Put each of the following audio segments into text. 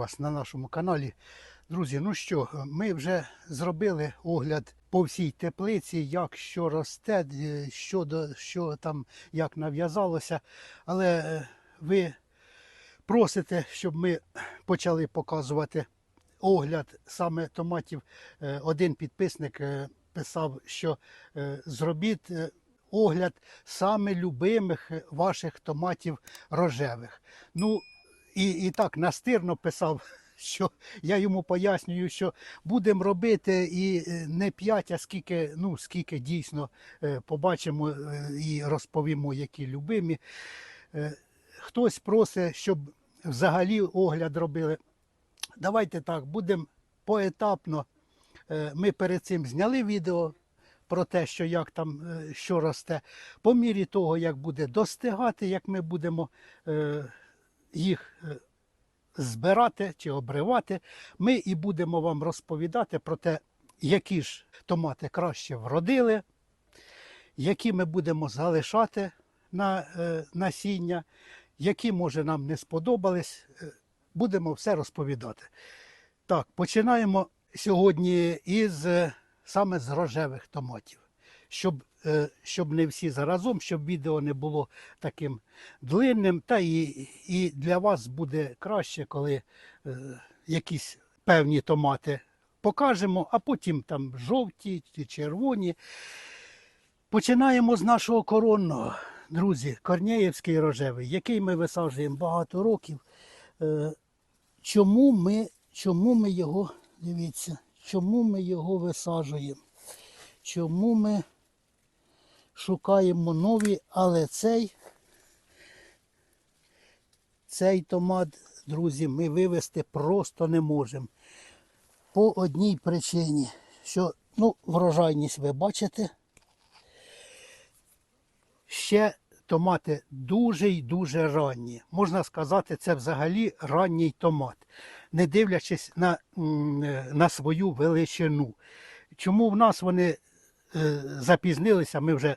вас на нашому каналі. Друзі, ну що, ми вже зробили огляд по всій теплиці, як що росте, е, що, що там як нав'язалося. Але е, ви просите, щоб ми почали показувати огляд саме томатів. Е, Один підписник писав, що зробіть огляд саме любимих ваших томатів рожевих. Ну, і, і так настирно писав, що я йому пояснюю, що будемо робити і е, не 5, а скільки, ну, скільки дійсно е, побачимо е, і розповімо, які любимі. Хтось просить, щоб взагалі огляд робили. Давайте так, будемо поетапно. Ми перед цим зняли відео про те, що як там що росте. По мірі того, як буде достигати, як ми будемо їх е, збирати чи обривати, ми і будемо вам розповідати про те, які ж томати краще вродили, які ми будемо залишати на е, насіння, які, може, нам не сподобались. Е, Будемо все розповідати. Так, починаємо сьогодні із саме з рожевих томатів. Щоб, е, щоб не всі заразом, щоб відео не було таким длинним, та і, і для вас буде краще, коли е, якісь певні томати покажемо, а потім там жовті чи червоні. Починаємо з нашого коронного, друзі, Корнеївський рожевий, який ми висаджуємо багато років. Е, Чому ми, чому ми його, дивіться, чому ми його висаджуємо? Чому ми шукаємо нові, але цей, цей томат, друзі, ми вивезти просто не можемо. По одній причині, що ну, врожайність ви бачите. Ще томати дуже й дуже ранні. Можна сказати, це взагалі ранній томат, не дивлячись на, на свою величину. Чому в нас вони е, запізнилися, ми вже,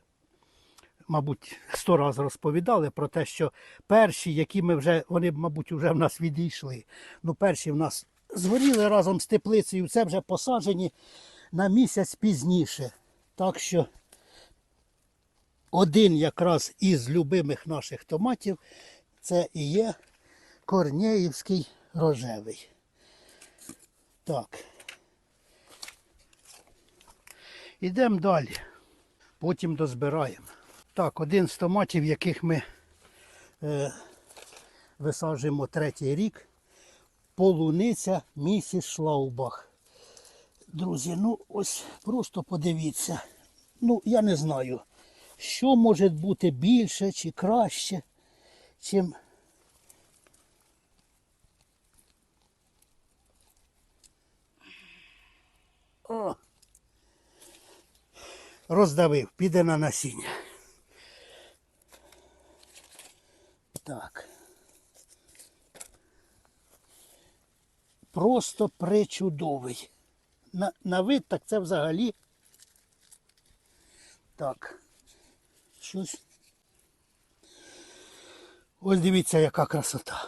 мабуть, сто разів розповідали про те, що перші, які ми вже, вони, мабуть, вже в нас відійшли. Ну, перші в нас згоріли разом з теплицею, це вже посаджені на місяць пізніше. Так що один якраз із любимих наших томатів це і є корнеївський рожевий. Так. Ідемо далі. Потім дозбираємо. Так, один з томатів, яких ми е, висаджуємо третій рік. Полуниця місіс Шлаубах. Друзі, ну ось просто подивіться. Ну, я не знаю, що може бути більше чи краще, чим. О! Роздавив, піде на насіння. Так. Просто причудовий. На, на вид так це взагалі. Так. Щось. Ось дивіться, яка красота.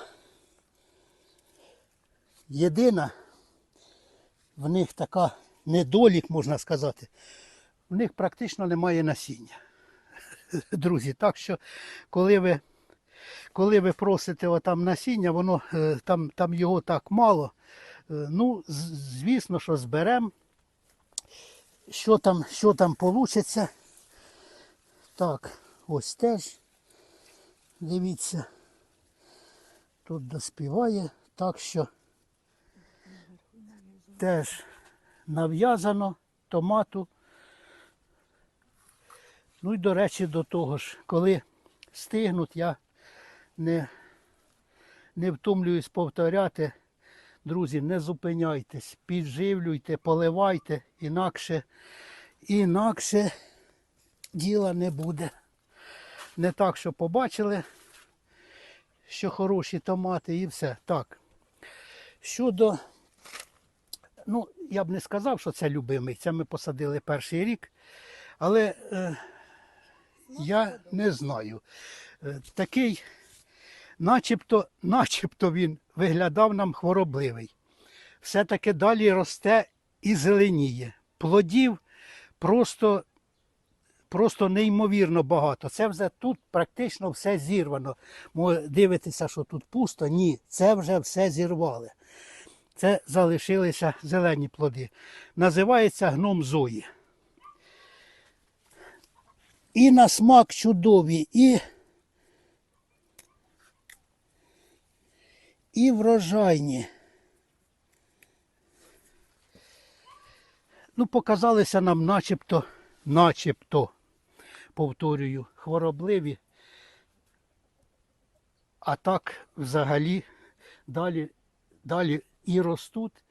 Єдина, в них така недолік, можна сказати, в них практично немає насіння. Друзі, так що коли ви, коли ви просите отам насіння, воно е, там, там його так мало. Е, Ну, звісно, що зберемо. Що там, що там вийде. Так, ось теж. Дивіться. Тут доспіває, так що теж нав'язано томату. Ну і до речі, до того ж, коли стигнуть, я не, не втомлююсь повторяти. Друзі, не зупиняйтесь, підживлюйте, поливайте, інакше, інакше діла не буде. Не так, що побачили, що хороші томати і все. Так. Щодо, ну, я б не сказав, що це любимий. Це ми посадили перший рік. Але е, я не знаю. Е, такий, начебто, начебто він виглядав нам хворобливий. Все-таки далі росте і зеленіє. Плодів просто, просто неймовірно багато. Це вже тут практично все зірвано. Мо дивитеся, що тут пусто. Ні, це вже все зірвали. Це залишилися зелені плоди. Називається гном Зої. І на смак чудові, і, і врожайні. Ну, показалися нам начебто, начебто, повторюю, хворобливі. А так взагалі далі, далі і ростуть,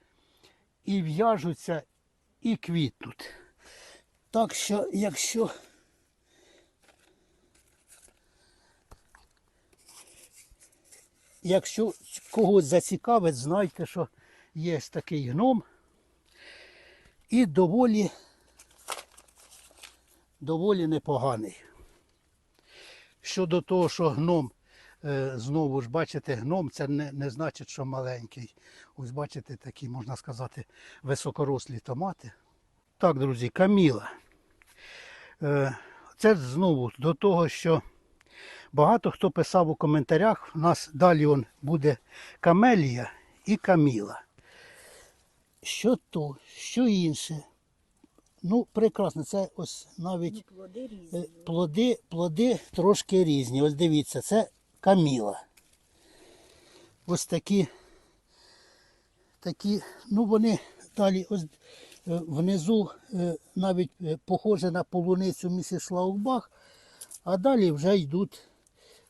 і в'яжуться, і квітнуть. Так що, якщо Якщо когось зацікавить, знайте, що є такий гном. І доволі, доволі непоганий. Щодо того, що гном, е, знову ж бачите, гном це не, не значить, що маленький. Ось бачите, такі, можна сказати, високорослі томати. Так, друзі, каміла. Е, Це знову до того, що багато хто писав у коментарях, у нас далі он буде камелія і каміла. Що то, що інше. Ну, прекрасно, це ось навіть Плоди е, різні. плоди, плоди трошки різні. Ось дивіться, це каміла. Ось такі, такі, ну вони далі ось е, внизу е, навіть похоже на полуницю місіс Шлаубах, а далі вже йдуть.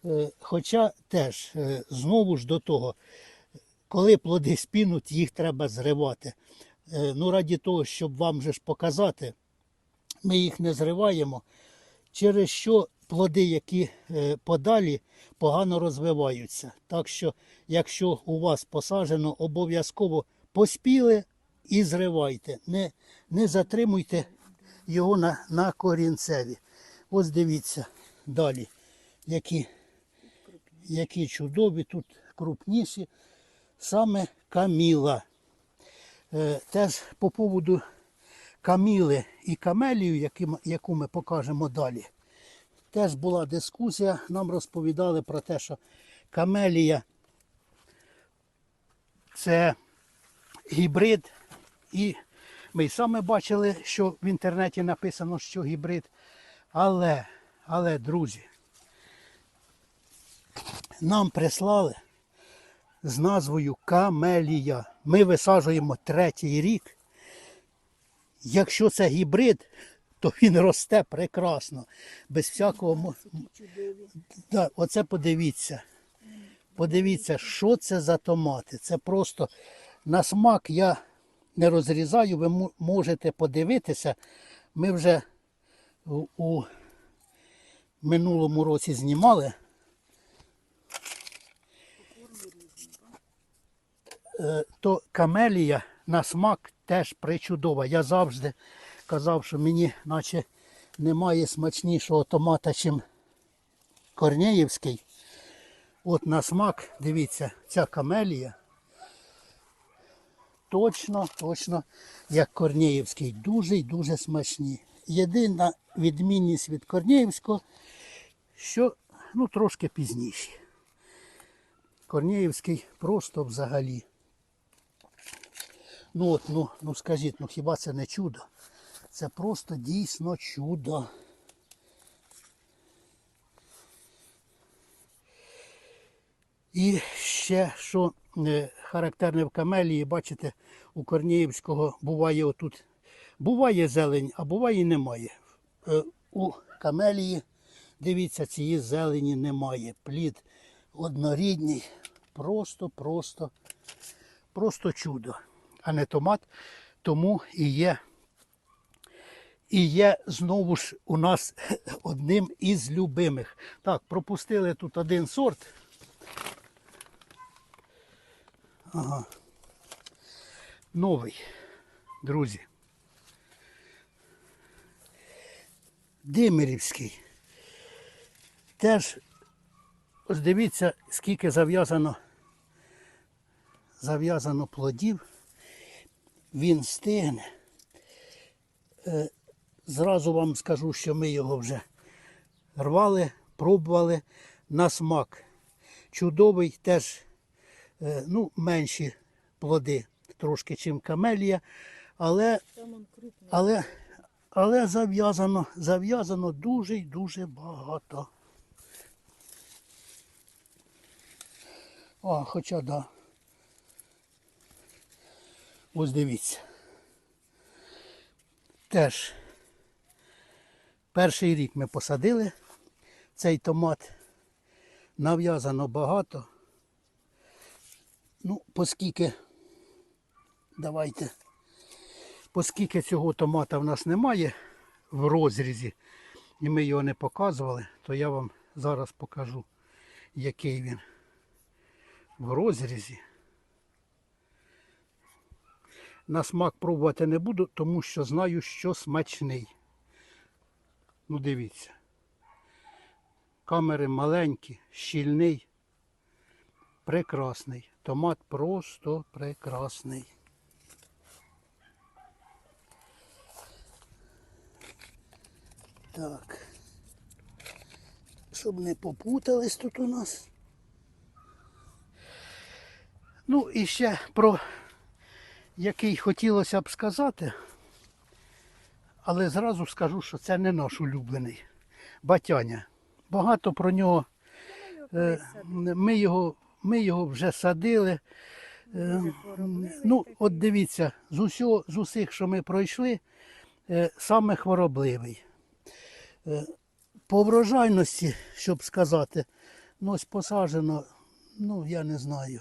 е, Хоча теж е, знову ж до того, коли плоди спінуть, їх треба зривати. Е, Ну, раді того, щоб вам же ж показати, ми їх не зриваємо, через що плоди, які подалі, погано розвиваються. Так що, якщо у вас посаджено, обов'язково поспіли і зривайте. Не, не затримуйте його на, на корінцеві. Ось дивіться далі, які, які чудові, тут крупніші. Саме каміла. Е, Теж по поводу каміли і камелію, які яку ми покажемо далі. Теж була дискусія, нам розповідали про те, що камелія це гібрид, і ми саме бачили, що в інтернеті написано, що гібрид. Але, але, друзі, нам прислали з назвою Камелія. Ми висаджуємо третій рік. Якщо це гібрид, то він росте прекрасно. Без всякого. Да, оце подивіться. Подивіться, що це за томати. Це просто на смак я не розрізаю, ви можете подивитися. Ми вже у минулому році знімали. Е, То камелія на смак теж причудова. Я завжди казав, що мені наче немає смачнішого томата, чим Корнеївський. От на смак, дивіться, ця камелія. Точно, точно, як Корнеївський. Дуже і дуже смачні. Єдина відмінність від Корнеївського, що ну, трошки пізніші. Корнеївський просто взагалі. Ну от, ну, ну скажіть, ну хіба це не чудо? Це просто дійсно чудо. І ще, що е, характерне в камелії, бачите, у Корніївського буває отут, буває зелень, а буває і немає. Е, У камелії, дивіться, цієї зелені немає. Плід однорідний, просто, просто, просто чудо, а не томат. Тому і є, і є знову ж у нас одним із любимих. Так, пропустили тут один сорт. Ага. Новий, друзі. Димирівський. Теж ось дивіться, скільки зав'язано зав'язано плодів. Він стигне. Е, Зразу вам скажу, що ми його вже рвали, пробували на смак. Чудовий теж е, ну, менші плоди, трошки, чим камелія, але, але, але зав'язано, зав'язано дуже й дуже багато. А, хоча да. Ось дивіться. Теж перший рік ми посадили цей томат. Нав'язано багато. Ну, оскільки, давайте, оскільки цього томата в нас немає в розрізі, і ми його не показували, то я вам зараз покажу, який він в розрізі. На смак пробувати не буду, тому що знаю, що смачний. Ну, дивіться. Камери маленькі, щільний, прекрасний. Томат просто прекрасний. Так. Щоб не попутались тут у нас. Ну і ще про який хотілося б сказати, але зразу скажу, що це не наш улюблений. Батяня. Багато про нього. е, Ми його, ми його вже садили. Е, Ну, от дивіться, з усього, з усіх, що ми пройшли, е, саме хворобливий. Е, По врожайності, щоб сказати, ну ось посаджено, ну я не знаю.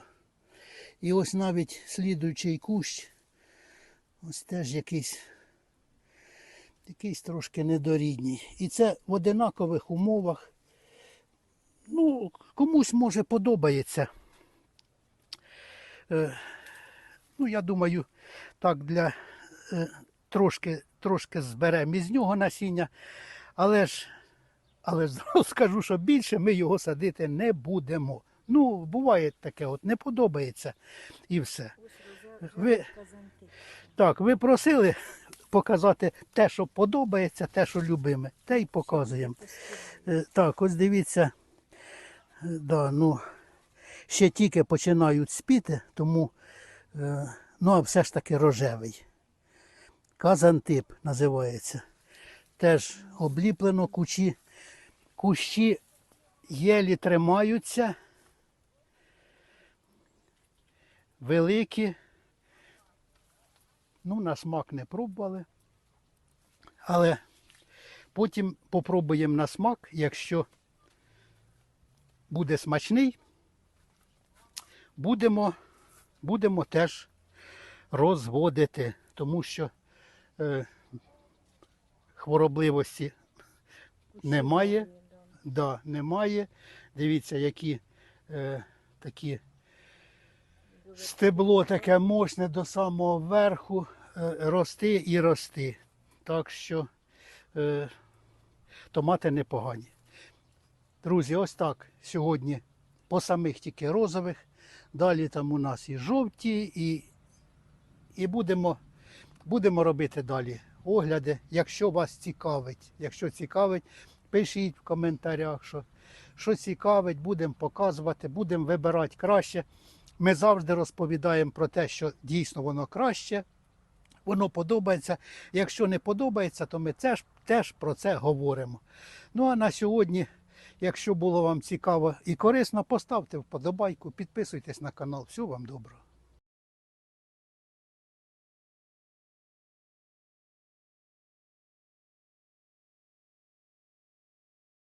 І ось навіть слідуючий кущ, ось теж якийсь, якийсь трошки недорідній. І це в одинакових умовах. Ну, комусь може подобається. Е, ну, я думаю, так для е, трошки, трошки зберемо із нього насіння. Але ж, але ж скажу, що більше ми його садити не будемо. Ну, буває таке, от не подобається і все. Ви- Так, ви просили показати те, що подобається, те, що любиме, те й показуємо. Е, Так, ось дивіться, е, да, ну, ще тільки починають спіти, тому е, ну, а все ж таки рожевий. Казантип називається. Теж обліплено кучі. Кущі єлі тримаються. Великі. Ну, на смак не пробували. Але потім попробуємо на смак, якщо буде смачний, будемо, будемо теж розводити, тому що е, хворобливості немає. Да, немає. Дивіться, які е, такі стебло таке мощне до самого верху, е, рости і рости. Так що е, томати непогані. Друзі, ось так сьогодні по самих тільки розових. Далі там у нас і жовті, і, і будемо, будемо робити далі огляди. Якщо вас цікавить, якщо цікавить, пишіть в коментарях, що, що цікавить, будемо показувати, будемо вибирати краще. Ми завжди розповідаємо про те, що дійсно воно краще, воно подобається. Якщо не подобається, то ми теж, теж про це говоримо. Ну а на сьогодні, якщо було вам цікаво і корисно, поставте вподобайку, підписуйтесь на канал. Всього вам доброго.